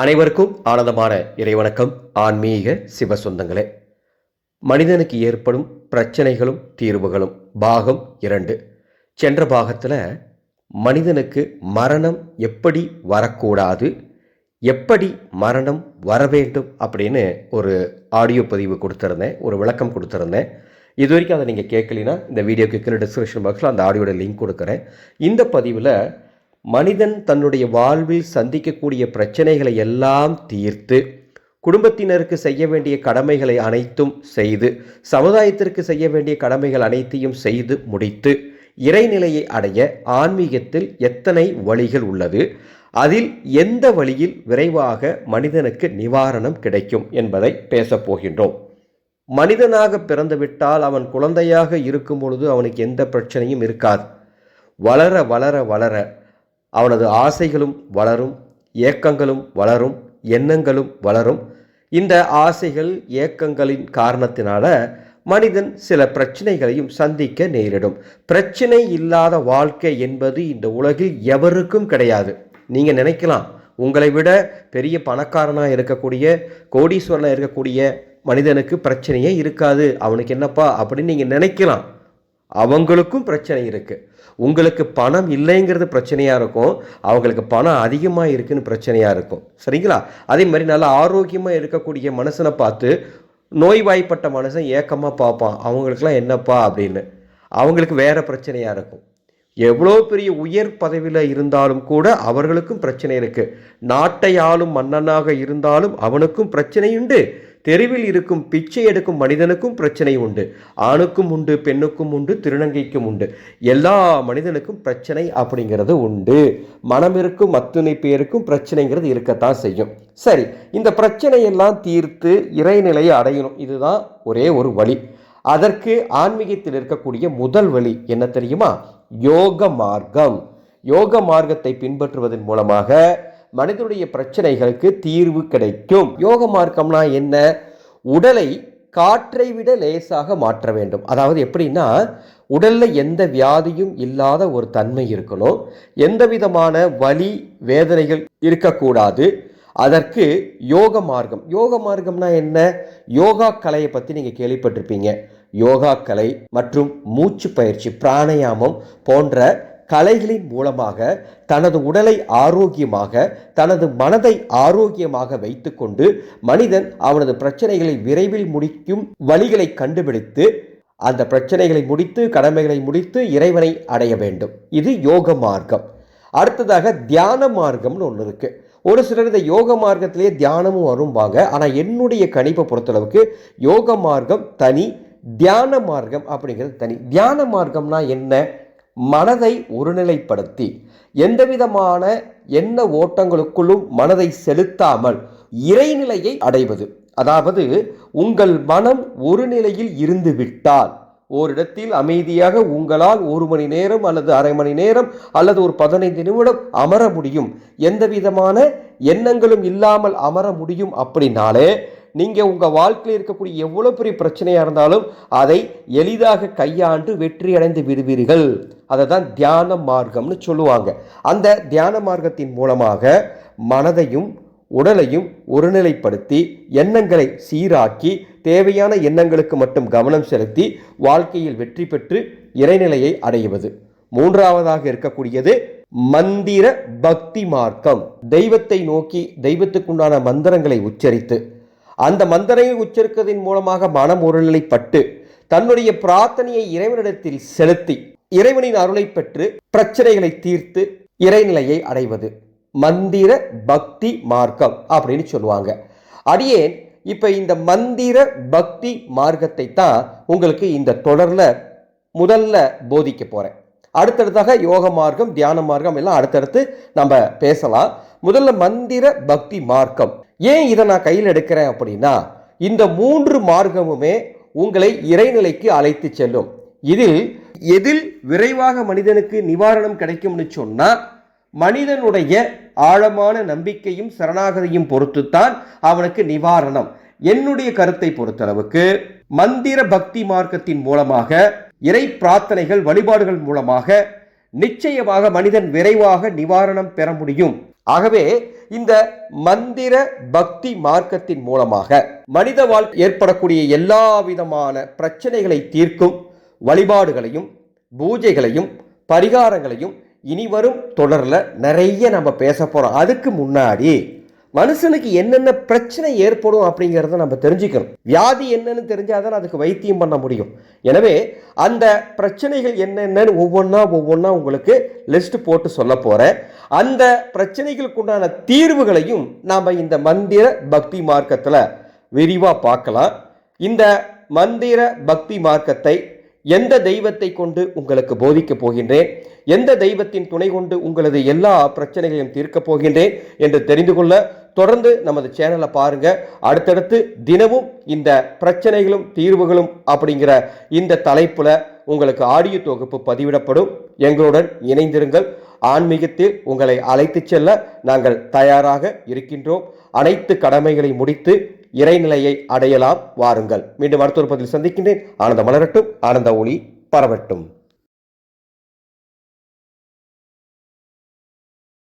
அனைவருக்கும் ஆனந்தமான இறைவணக்கம். ஆன்மீக சிவ சொந்தங்களே. மனிதனுக்கு ஏற்படும் பிரச்சனைகளும் தீர்வுகளும் பாகம் இரண்டு. சென்ற பாகத்தில் மனிதனுக்கு மரணம் எப்படி வரக்கூடாது எப்படி மரணம் வர வேண்டும் அப்படின்னு ஒரு ஆடியோ பதிவு கொடுத்துருந்தேன் ஒரு விளக்கம் கொடுத்துருந்தேன். இது வரைக்கும் அதை நீங்கள் கேட்கலினா இந்த வீடியோக்கு கீழே டிஸ்கிரிப்ஷன் பாக்ஸில் அந்த ஆடியோட லிங்க் கொடுக்குறேன். இந்த பதிவில் மனிதன் தன்னுடைய வாழ்வில் சந்திக்கக்கூடிய பிரச்சனைகளை எல்லாம் தீர்த்து குடும்பத்தினருக்கு செய்ய வேண்டிய கடமைகளை அனைத்தும் செய்து சமுதாயத்திற்கு செய்ய வேண்டிய கடமைகள் அனைத்தையும் செய்து முடித்து இறைநிலையை அடைய ஆன்மீகத்தில் எத்தனை வழிகள் உள்ளது அதில் எந்த வழியில் விரைவாக மனிதனுக்கு நிவாரணம் கிடைக்கும் என்பதை பேசப் போகின்றோம். மனிதனாக பிறந்துவிட்டால் அவன் குழந்தையாக இருக்கும் பொழுது அவனுக்கு எந்த பிரச்சனையும் இருக்காது. வளர வளர வளர அவனது ஆசைகளும் வளரும் ஏக்கங்களும் வளரும் எண்ணங்களும் வளரும். இந்த ஆசைகள் ஏக்கங்களின் காரணத்தினால மனிதன் சில பிரச்சனைகளையும் சந்திக்க நேரிடும். பிரச்சனை இல்லாத வாழ்க்கை என்பது இந்த உலகில் எவருக்கும் கிடையாது. நீங்கள் நினைக்கலாம் உங்களை விட பெரிய பணக்காரனாக இருக்கக்கூடிய கோடீஸ்வரனாக இருக்கக்கூடிய மனிதனுக்கு பிரச்சனையே இருக்காது. அவனுக்கு என்னப்பா அப்படின்னு நீங்கள் நினைக்கலாம். அவங்களுக்கும் பிரச்சனை இருக்குது உங்களுக்கு பணம் இல்லைங்கிறது பிரச்சனையாக இருக்கும். அவங்களுக்கு பணம் அதிகமாக இருக்குன்னு பிரச்சனையாக இருக்கும். சரிங்களா? அதே மாதிரி நல்லா ஆரோக்கியமாக இருக்கக்கூடிய மனுஷனை பார்த்து நோய்வாய்ப்பட்ட மனுஷன் ஏக்கமாக பார்ப்பான். அவங்களுக்குலாம் என்னப்பா அப்படின்னு. அவங்களுக்கு வேறு பிரச்சனையாக இருக்கும். எவ்வளோ பெரிய உயர் பதவியில் இருந்தாலும் கூட அவர்களுக்கும் பிரச்சனை இருக்குது நாட்டை ஆளும் மன்னனாக இருந்தாலும் அவனுக்கும் பிரச்சனை உண்டு தெருவில் இருக்கும் பிச்சை எடுக்கும் மனிதனுக்கும் பிரச்சனை உண்டு. ஆணுக்கும் உண்டு பெண்ணுக்கும் உண்டு திருநங்கைக்கும் உண்டு. எல்லா மனிதனுக்கும் பிரச்சனை அப்படிங்கிறது உண்டு. மனம் இருக்கும் அத்துணை பேருக்கும் பிரச்சனைங்கிறது இருக்கத்தான் செய்யும். சரி இந்த பிரச்சனையெல்லாம் தீர்த்து இறைநிலையை அடையணும். இதுதான் ஒரே ஒரு வழி. அதற்கு ஆன்மீகத்தில் இருக்கக்கூடிய முதல் வழி என்ன தெரியுமா? யோக மார்க்கம். யோக மார்க்கத்தை பின்பற்றுவதன் மூலமாக மனிதனுடைய பிரச்சனைகளுக்கு தீர்வு கிடைக்கும். யோக மார்க்கம்னா என்ன? உடலை காற்றை விட லேசாக மாற்ற வேண்டும். அதாவது எப்படின்னா உடலில் எந்த வியாதியும் இல்லாத ஒரு தன்மை இருக்கணும். எந்த விதமான வலி வேதனைகள் இருக்கக்கூடாது. அதற்கு யோக மார்க்கம். யோக மார்க்கம்னா என்ன? யோகா கலையை பற்றி நீங்கள் கேள்விப்பட்டிருப்பீங்க. யோகா கலை மற்றும் மூச்சு பயிற்சி பிராணயாமம் போன்ற கலைகளின் மூலமாக தனது உடலை ஆரோக்கியமாக தனது மனதை ஆரோக்கியமாக வைத்துக்கொண்டு மனிதன் அவனது பிரச்சனைகளை விரைவில் முடிக்கும் வழிகளை கண்டுபிடித்து அந்த பிரச்சனைகளை முடித்து கடமைகளை முடித்து இறைவனை அடைய வேண்டும். இது யோக மார்க்கம். அடுத்ததாக தியான மார்க்கம்னு ஒன்று இருக்கு. ஒரு சிலர் இந்த யோக மார்க்கத்திலேயே தியானமும் வரும்பாங்க. ஆனால் என்னுடைய கணிப்பை பொறுத்தளவுக்கு யோக மார்க்கம் தனி தியான மார்க்கம் அப்படிங்கிறது தனி. தியான மார்க்கம்னா என்ன? மனதை ஒருநிலைப்படுத்தி எந்தவிதமான எண்ண ஓட்டங்களுக்குள்ளும் மனதை செலுத்தாமல் இறைநிலையை அடைவது. அதாவது உங்கள் மனம் ஒரு நிலையில் இருந்து விட்டால் ஓரிடத்தில் அமைதியாக உங்களால் ஒரு மணி நேரம் அல்லது அரை மணி நேரம் அல்லது ஒரு பதினைந்து நிமிடம் அமர முடியும். எந்த விதமான எண்ணங்களும் இல்லாமல் அமர முடியும் அப்படின்னாலே நீங்கள் உங்கள் வாழ்க்கையில் இருக்கக்கூடிய எவ்வளோ பெரிய பிரச்சனையாக இருந்தாலும் அதை எளிதாக கையாண்டு வெற்றி அடைந்து விடுவீர்கள். அதை தான் தியான மார்க்கம்னு சொல்லுவாங்க. அந்த தியான மார்க்கத்தின் மூலமாக மனதையும் உடலையும் ஒருநிலைப்படுத்தி எண்ணங்களை சீராக்கி தேவையான எண்ணங்களுக்கு மட்டும் கவனம் செலுத்தி வாழ்க்கையில் வெற்றி பெற்று இறைநிலையை அடைவது. மூன்றாவதாக இருக்கக்கூடியது மந்திர பக்தி மார்க்கம். தெய்வத்தை நோக்கி தெய்வத்துக்குண்டான மந்திரங்களை உச்சரித்து அந்த மந்திரையை உச்சரிப்பதன் மூலமாக மனம் ஒருநிலைப்பட்டு தன்னுடைய பிரார்த்தனையை இறைவனிடத்தில் செலுத்தி இறைவனின் அருளை பெற்று பிரச்சனைகளை தீர்த்து இறைநிலையை அடைவது. மந்திர பக்தி மார்க்கம் அப்படின்னு சொல்லுவாங்க. அடியேன் இப்போ இந்த மந்திர பக்தி மார்க்கத்தை தான் உங்களுக்கு இந்த தொடரில் முதல்ல போதிக்க போகிறேன் அடுத்தடுத்தாக யோக மார்க்கம் தியான மார்க்கம் எல்லாம் அடுத்தடுத்து நம்ம பேசலாம். முதல்ல மந்திர பக்தி மார்க்கம். ஏன் இதை நான் கையில் எடுக்கிறேன் அப்படின்னா இந்த மூன்று மார்க்கமுமே உங்களை இறைநிலைக்கு அழைத்து செல்லும். இதில் எதில் விரைவாக மனிதனுக்கு நிவாரணம் கிடைக்கும்னு சொன்னால் மனிதனுடைய ஆழமான நம்பிக்கையும் சரணாகதியும் பொறுத்துத்தான் அவனுக்கு நிவாரணம். என்னுடைய கருத்தை பொறுத்தளவுக்கு மந்திர பக்தி மார்க்கத்தின் மூலமாக இறை பிரார்த்தனைகள் வழிபாடுகள் மூலமாக நிச்சயமாக மனிதன் விரைவாக நிவாரணம் பெற முடியும். ஆகவே இந்த மந்திர பக்தி மார்க்கத்தின் மூலமாக மனித வாழ்க்கை ஏற்படக்கூடிய எல்லா விதமான பிரச்சனைகளை தீர்க்கும் வழிபாடுகளையும் பூஜைகளையும் பரிகாரங்களையும் இனி வரும் தொடரில் நிறைய நம்ம பேச போகிறோம் அதுக்கு முன்னாடி மனுஷனுக்கு என்னென்ன பிரச்சனை ஏற்படும் அப்படிங்கிறத நம்ம தெரிஞ்சுக்கணும். வியாதி என்னன்னு தெரிஞ்சாதான் அதுக்கு வைத்தியம் பண்ண முடியும். எனவே அந்த பிரச்சனைகள் என்னென்னு ஒவ்வொன்றா ஒவ்வொன்றா உங்களுக்கு லிஸ்ட் போட்டு சொல்ல போகிறேன் அந்த பிரச்சனைகளுக்குண்டான தீர்வுகளையும் நாம் இந்த மந்திர பக்தி மார்க்கத்தில் விரிவாக பார்க்கலாம். இந்த மந்திர பக்தி மார்க்கத்தை எந்த தெய்வத்தை கொண்டு உங்களுக்கு போதிக்கப் போகின்றேன்? எந்த தெய்வத்தின் துணை கொண்டு உங்களது எல்லா பிரச்சனைகளையும் தீர்க்கப் போகின்றேன் என்று தெரிந்து கொள்ள தொடர்ந்து நமது சேனலை பாருங்க. அடுத்தடுத்து தினமும் இந்த பிரச்சனைகளும் தீர்வுகளும் அப்படிங்கிற இந்த தலைப்புல உங்களுக்கு ஆடியோ தொகுப்பு பதிவிடப்படும். எங்களுடன் இணைந்திருங்கள். ஆன்மீகத்தில் உங்களை அழைத்துச் செல்ல நாங்கள் தயாராக இருக்கின்றோம். அனைத்து கடமைகளை முடித்து இறைநிலையை அடையலாம் வாருங்கள். மீண்டும் அடுத்த ஒரு பதில் சந்திக்கின்றேன். ஆனந்த மலரட்டும். ஆனந்த ஒளி பரவட்டும்.